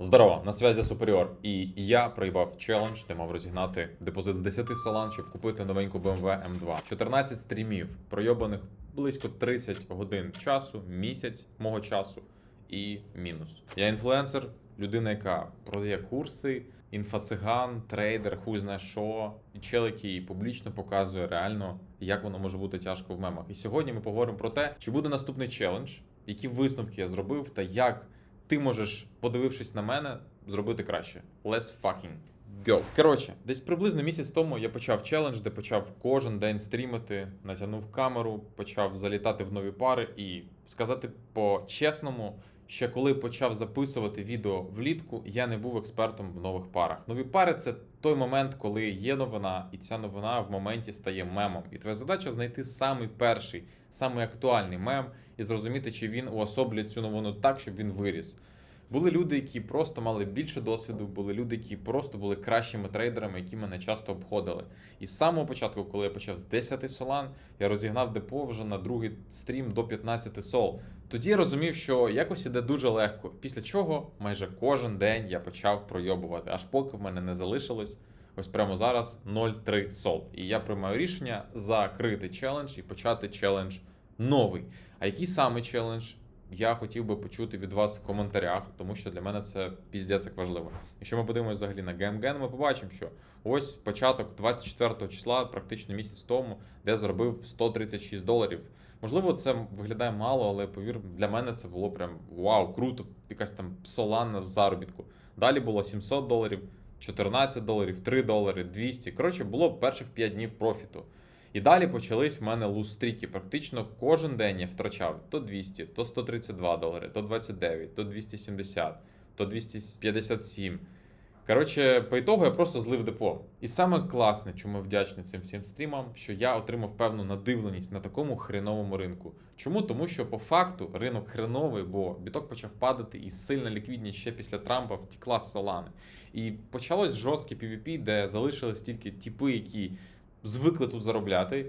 Здорово, на зв'язі Superior. І я проїбав челендж, де мав розігнати депозит з 10 солан, щоб купити новеньку BMW M2. 14 стрімів, пройобаних близько 30 годин часу, місяць мого часу і мінус. Я інфлюенсер, людина, яка продає курси, інфоциган, трейдер, хуй знає що, і чел, який публічно показує реально, як воно може бути тяжко в мемах. І сьогодні ми поговоримо про те, чи буде наступний челендж, які висновки я зробив, та як ти можеш, подивившись на мене, зробити краще. Let's fucking go. Коротше, десь приблизно місяць тому я почав челендж, де почав кожен день стрімити, натягнув камеру, почав залітати в нові пари і сказати по-чесному. Ще коли почав записувати відео влітку, я не був експертом в нових парах. Нові пари це той момент, коли є новина, і ця новина в моменті стає мемом. І твоя задача знайти самий перший, самий актуальний мем і зрозуміти, чи він уособлює цю новину так, щоб він виріс. Були люди, які просто мали більше досвіду, були люди, які просто були кращими трейдерами, які мене часто обходили. І з самого початку, коли я почав з 10 солан, я розігнав депо вже на другий стрім до 15 сол. Тоді я розумів, що якось іде дуже легко. Після чого майже кожен день я почав пройобувати, аж поки в мене не залишилось. Ось прямо зараз 0,3 сол. І я приймаю рішення закрити челендж і почати челендж новий. А який саме челендж? Я хотів би почути від вас в коментарях, тому що для мене це піздець як важливо. Якщо ми подивимося взагалі на GameGen, ми побачимо, що ось початок 24 числа, практично місяць тому, де заробив 136 доларів. Можливо, це виглядає мало, але повір, для мене це було прям вау, круто, якась там солана в заробітку. Далі було 700 доларів, 14 доларів, 3 долари, 200. Коротше, було перших 5 днів профіту. І далі почались в мене лустріки. Практично кожен день я втрачав то 200, то 132 долари, то 29, то 270, то 257. Коротше, по ітогу я просто злив депо. І саме класне, чому вдячний цим всім стрімам, що я отримав певну надивленість на такому хреновому ринку. Чому? Тому що по факту ринок хреновий, бо біток почав падати, і сильна ліквідність ще після Трампа втікла з Солани. І почалось жорстке PvP, де залишились тільки тіпи, які звикли тут заробляти.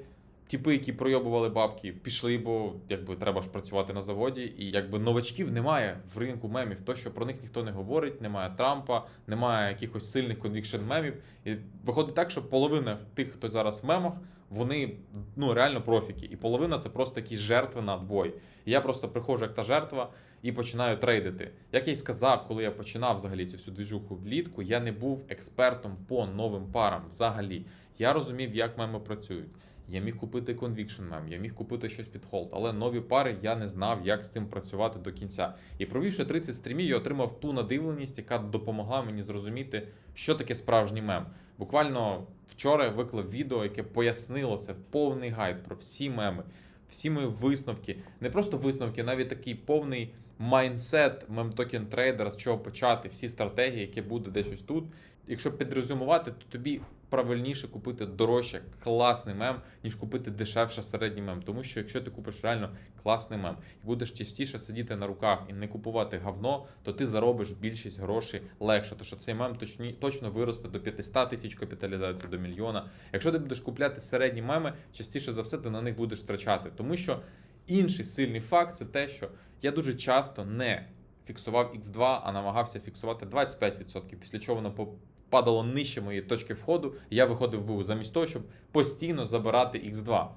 Тіпи, які пройобували бабки, пішли, бо якби треба ж працювати на заводі, і якби новачків немає в ринку мемів. То що про них ніхто не говорить, немає Трампа, немає якихось сильних конвікшн мемів. І виходить так, що половина тих, хто зараз в мемах, вони ну реально профіки, і половина це просто якісь жертви на отбой. І я просто приходжу як та жертва і починаю трейдити. Як я й сказав, коли я починав взагалі цю всю движуху влітку, я не був експертом по новим парам взагалі. Я розумів, як меми працюють. Я міг купити Conviction Mem, я міг купити щось під холд, але нові пари я не знав, як з цим працювати до кінця. І провівши 30 стрімів, я отримав ту надивленість, яка допомогла мені зрозуміти, що таке справжній мем. Буквально вчора я виклав відео, яке пояснило це в повний гайд про всі меми, всі мої висновки. Не просто висновки, навіть такий повний майндсет мемтокен трейдера, з чого почати, всі стратегії, які буде десь ось тут. Якщо підрезюмувати, то тобі правильніше купити дорожче класний мем, ніж купити дешевше середній мем. Тому що якщо ти купиш реально класний мем і будеш частіше сидіти на руках і не купувати говно, то ти заробиш більшість грошей легше. Тому що цей мем точні, точно виросте до 500 тисяч капіталізації, до мільйона. Якщо ти будеш купляти середні меми, частіше за все ти на них будеш втрачати. Тому що інший сильний факт це те, що я дуже часто не фіксував X2, а намагався фіксувати 25%, після чого воно падало нижче моєї точки входу, і я виходив був замість того, щоб постійно забирати X2.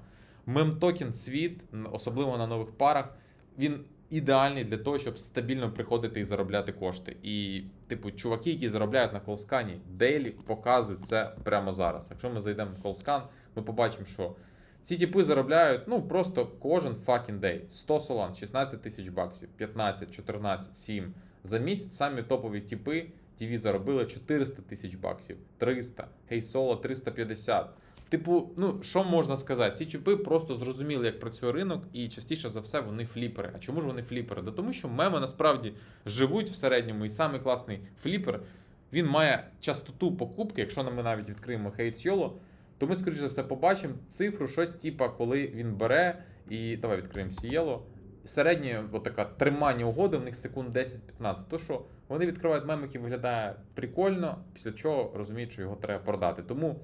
Мемтокен світ, особливо на нових парах, він ідеальний для того, щоб стабільно приходити і заробляти кошти. І, типу, чуваки, які заробляють на колскані, дейлі показують це прямо зараз. Якщо ми зайдемо в колскан, ми побачимо, що ці типи заробляють ну просто кожен fucking день. 100 солан, 16 тисяч баксів, 15, 14, 7. За місяць самі топові типи TV заробили 400 тисяч баксів, 300, Гейсоло 350. Типу, ну що можна сказати? Ці чіпи просто зрозуміли, як працює ринок, і частіше за все вони фліпери. А чому ж вони фліпери? Да тому що меми насправді живуть в середньому, і самий класний фліпер він має частоту покупки, якщо ми навіть відкриємо Хейтсьоло, то ми, скоріш за все, побачимо цифру, щось типа, коли він бере і давай відкриємо Сієло. Середнє отака тримання угоди в них секунд 10-15. То що вони відкривають мем, який виглядає прикольно, після чого розуміють, що його треба продати. Тому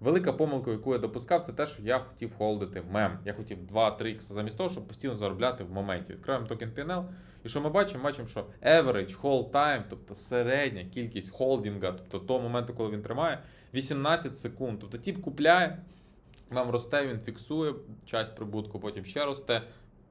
Велика помилка, яку я допускав, це те, що я хотів холдити мем. Я хотів 2-3 ікса замість того, щоб постійно заробляти в моменті. Відкриваємо токен PNL, і що ми бачимо? Бачимо, що average hold time, тобто середня кількість холдінга, тобто того моменту, коли він тримає, 18 секунд. Тобто тіп купляє, мем росте, він фіксує часть прибутку, потім ще росте,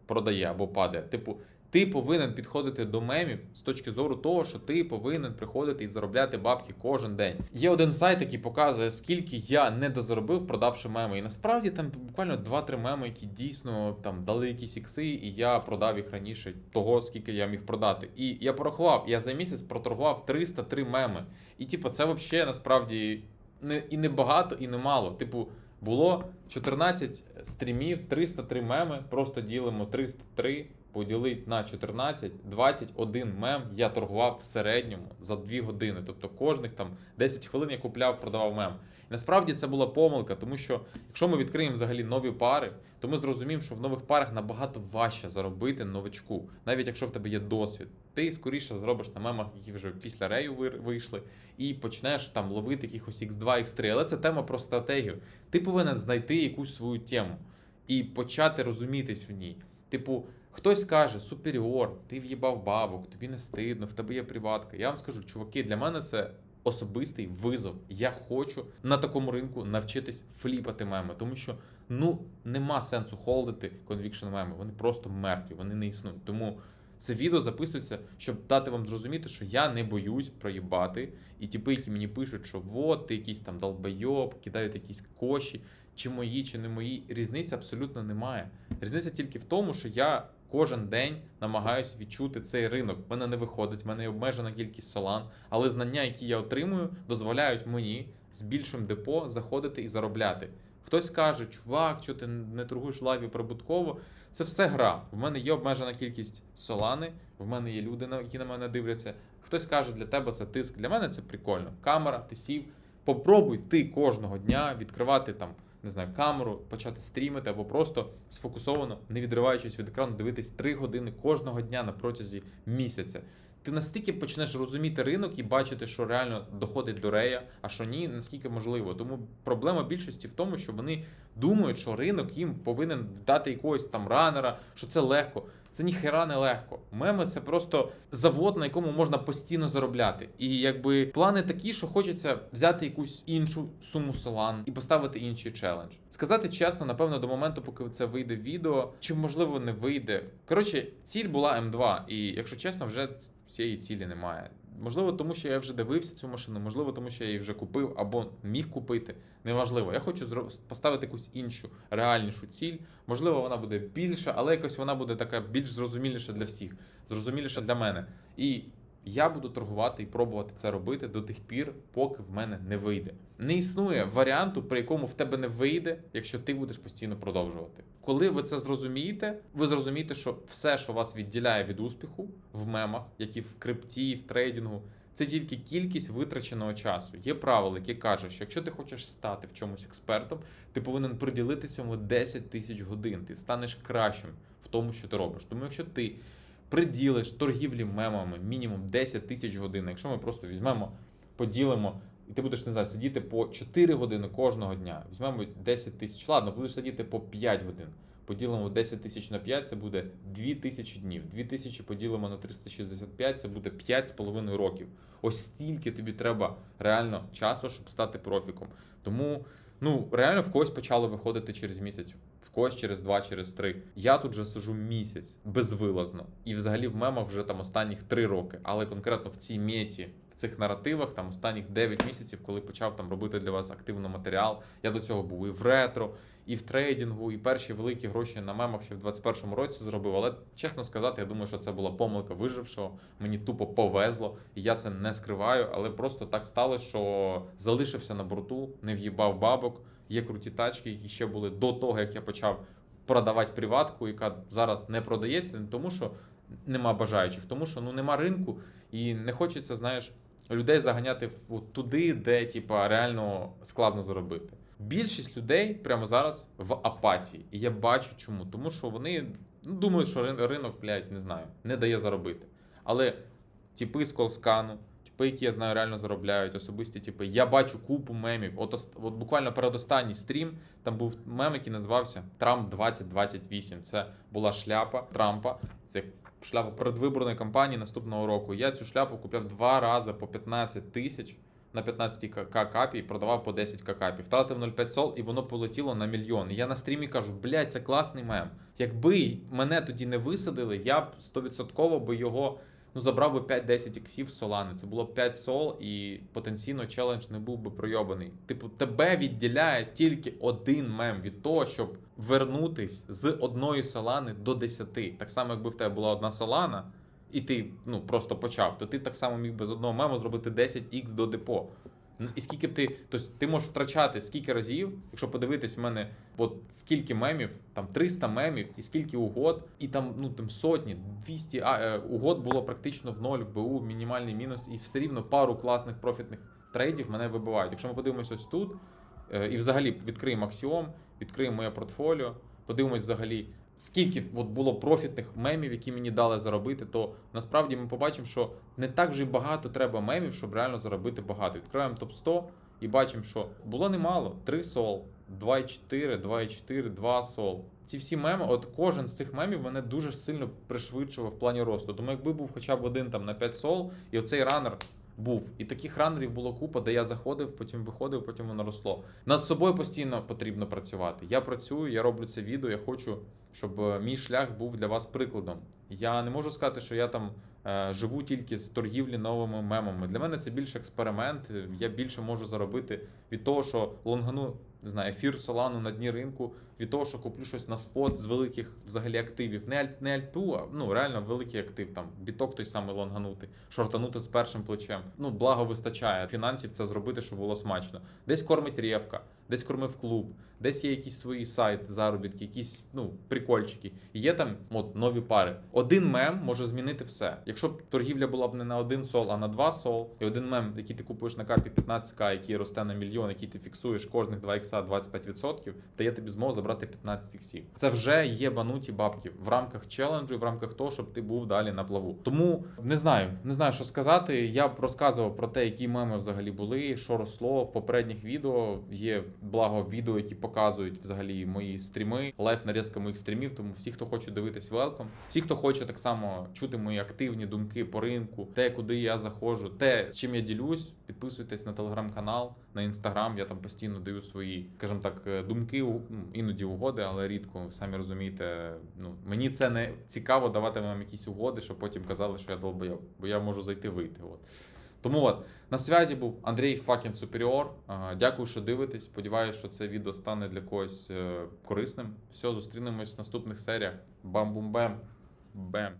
продає або падає. Типу, ти повинен підходити до мемів з точки зору того, що ти повинен приходити і заробляти бабки кожен день. Є один сайт, який показує, скільки я не дозаробив, продавши меми. І насправді там буквально 2-3 меми, які дійсно там дали якісь ікси, і я продав їх раніше того, скільки я міг продати. І я порахував, я за місяць проторгував 303 меми. І типу, це взагалі насправді не і не багато, і не мало. Типу. Було 14 стрімів, 303 меми. Просто ділимо 303, поділити на 14, 21 мем я торгував в середньому за 2 години. Тобто кожних там 10 хвилин я купляв, продавав мем. І насправді це була помилка, тому що якщо ми відкриємо взагалі нові пари, то ми зрозуміємо, що в нових парах набагато важче заробити новичку, навіть якщо в тебе є досвід. Ти скоріше зробиш на мемах, які вже після рею вийшли, і почнеш там ловити якихось X2, X3. Але це тема про стратегію. Ти повинен знайти якусь свою тему і почати розумітись в ній. Типу, хтось каже, суперіор, ти в'їбав бабок, тобі не стидно, в тебе є приватка. Я вам скажу, чуваки, для мене це особистий визов. Я хочу на такому ринку навчитись фліпати меми, тому що ну нема сенсу холдити конвікшн меми. Вони просто мертві, вони не існують. Тому це відео записується, щоб дати вам зрозуміти, що я не боюсь проїбати. І типи, які мені пишуть, що вот, ти якийсь там долбойоб, кидають якісь коші, чи мої, чи не мої. Різниці абсолютно немає. Різниця тільки в тому, що я кожен день намагаюся відчути цей ринок. В мене не виходить, в мене є обмежена кількість солан, але знання, які я отримую, дозволяють мені з більшим депо заходити і заробляти. Хтось каже, чувак, що ти не торгуєш в лайві прибутково. Це все гра. В мене є обмежена кількість солани, в мене є люди, які на мене дивляться. Хтось каже, для тебе це тиск. Для мене це прикольно. Камера, ти сів. Попробуй ти кожного дня відкривати там, не знаю, камеру, почати стрімити або просто сфокусовано, не відриваючись від екрану, дивитись 3 години кожного дня на протязі місяця. Ти настільки почнеш розуміти ринок і бачити, що реально доходить до рея, а що ні, наскільки можливо. Тому проблема більшості в тому, що вони думають, що ринок їм повинен дати якогось там ранера, що це легко. Це ніхера не легко. Меми це просто завод, на якому можна постійно заробляти. І якби плани такі, що хочеться взяти якусь іншу суму солан і поставити інший челендж. Сказати чесно, напевно, до моменту, поки це вийде відео, чи можливо не вийде. Коротше, ціль була М2, і якщо чесно, вже цієї цілі немає. Можливо, тому що я вже дивився цю машину, можливо, тому що я її вже купив або міг купити. Неважливо. Я хочу поставити якусь іншу реальнішу ціль. Можливо, вона буде більша, але якось вона буде така більш зрозуміліша для всіх, зрозуміліша для мене. І я буду торгувати і пробувати це робити до тих пір, поки в мене не вийде. Не існує варіанту, при якому в тебе не вийде, якщо ти будеш постійно продовжувати. Коли ви це зрозумієте, ви зрозумієте, що все, що вас відділяє від успіху в мемах, як і в крипті, в трейдингу, це тільки кількість витраченого часу. Є правило, яке каже, що якщо ти хочеш стати в чомусь експертом, ти повинен приділити цьому 10 тисяч годин. Ти станеш кращим в тому, що ти робиш. Тому якщо ти приділиш торгівлі мемами мінімум 10 тисяч годин, якщо ми просто візьмемо, поділимо. І ти будеш не знаю, сидіти по 4 години кожного дня. Візьмемо 10 тисяч. Ладно, будеш сидіти по 5 годин. Поділимо 10 тисяч на 5, це буде 2 тисячі днів. 2 тисячі поділимо на 365, це буде 5,5 років. Ось стільки тобі треба реально часу, щоб стати профіком. Тому ну реально в когось почало виходити через місяць, в когось через два, через три. Я тут вже сижу місяць безвилазно. І взагалі в мемах вже там останніх три роки. Але конкретно в цій меті, в цих наративах, там останніх 9 місяців, коли почав там робити для вас активно матеріал. Я до цього був і в ретро, і в трейдингу, і перші великі гроші на мемах ще в 21-му році зробив. Але чесно сказати, я думаю, що це була помилка вижившого. Мені тупо повезло, і я це не скриваю. Але просто так сталося, що залишився на борту, не в'їбав бабок. Є круті тачки, які ще були до того, як я почав продавати приватку, яка зараз не продається, не тому, що нема бажаючих, тому що ну нема ринку, і не хочеться, знаєш, людей заганяти туди, де типа реально складно заробити. Більшість людей прямо зараз в апатії. І я бачу чому. Тому що вони ну, думають, що рин- ринок, блядь, не знаю, не дає заробити. Але типи з колскану, типи, які я знаю, реально заробляють, особисті типи. Я бачу купу мемів. От, от буквально передостанній стрім, там був мем, який називався Трамп 2028. Це була шляпа Трампа. Це шляпа передвиборної кампанії наступного року. Я цю шляпу купляв два рази по 15 тисяч на 15 к капі і продавав по 10 к капі. Втратив 0,5 сол, і воно полетіло на мільйон. І я на стрімі кажу: блядь, це класний мем. Якби мене тоді не висадили, я б 100% би його ну, забрав би 5-10 іксів солани. Це було 5 сол, і потенційно челендж не був би пройобаний. Типу, тебе відділяє тільки один мем від того, щоб вернутись з одної солани до 10. Так само, якби в тебе була одна солана, і ти ну, просто почав, то ти так само міг би з одного мему зробити 10х до депо. І скільки б ти, тобто ти можеш втрачати скільки разів, якщо подивитись в мене, от скільки мемів, там 300 мемів, і скільки угод, і там ну там сотні, 200 а, е, угод було практично в ноль, в БУ, мінімальний мінус, і все рівно пару класних профітних трейдів мене вибивають. Якщо ми подивимось ось тут, е, і взагалі відкриємо Axiom, відкриємо моє портфоліо, подивимось взагалі. Скільки от було профітних мемів, які мені дали заробити, то насправді ми побачимо, що не так вже багато треба мемів, щоб реально заробити багато. Відкриваємо топ 100 і бачимо, що було немало: 3 сол, 2,4, 2,4, 2 сол. Ці всі меми, от кожен з цих мемів мене дуже сильно пришвидшував в плані росту. Тому якби був хоча б один там на 5 сол, і оцей ранер був. І таких ранерів було купа, де я заходив, потім виходив, потім воно росло. Над собою постійно потрібно працювати. Я працюю, я роблю це відео, я хочу, щоб е, мій шлях був для вас прикладом. Я не можу сказати, що я там е, живу тільки з торгівлі новими мемами. Для мене це більше експеримент. Я більше можу заробити від того, що лонгану не знаю, ефір солану на дні ринку, від того, що куплю щось на спот з великих взагалі активів. Не, не альту, а ну реально великий актив, там біток той самий лонганути, шортанути з першим плечем. Ну, благо вистачає фінансів це зробити, щоб було смачно. Десь кормить рєвка, десь кормив клуб, десь є якісь свої сайт, заробітки, якісь ну прикольчики. І є там от нові пари. Один мем може змінити все. Якщо б торгівля була б не на один сол, а на два сол, і один мем, який ти купуєш на капі 15к, який росте на мільйон, який ти фіксуєш кожних 2 ікса 25%, дає тобі змогу забрати 15 іксів. Це вже є бануті бабки в рамках челенджу, в рамках того, щоб ти був далі на плаву. Тому не знаю, не знаю, що сказати. Я б розказував про те, які меми взагалі були, що росло в попередніх відео. Є благо відео, які показують взагалі мої стріми, лайф нарізка моїх стрімів. Тому всі, хто хоче дивитись, велком. Всі, хто хоче так само чути мої активні думки по ринку, те, куди я заходжу, те, з чим я ділюсь, підписуйтесь на телеграм-канал, на інстаграм. Я там постійно даю свої, скажімо так, е, думки, іноді угоди, але рідко. Самі розумієте. Ну мені це не цікаво давати вам якісь угоди, щоб потім казали, що я долбойов, бо я можу зайти вийти. От. Тому от на зв'язі був Андрій Факін Суперіор. Дякую, що дивитесь. Сподіваюсь, що це відео стане для когось е, корисним. Все, зустрінемось в наступних серіях. Бам-бум-бем. Бем.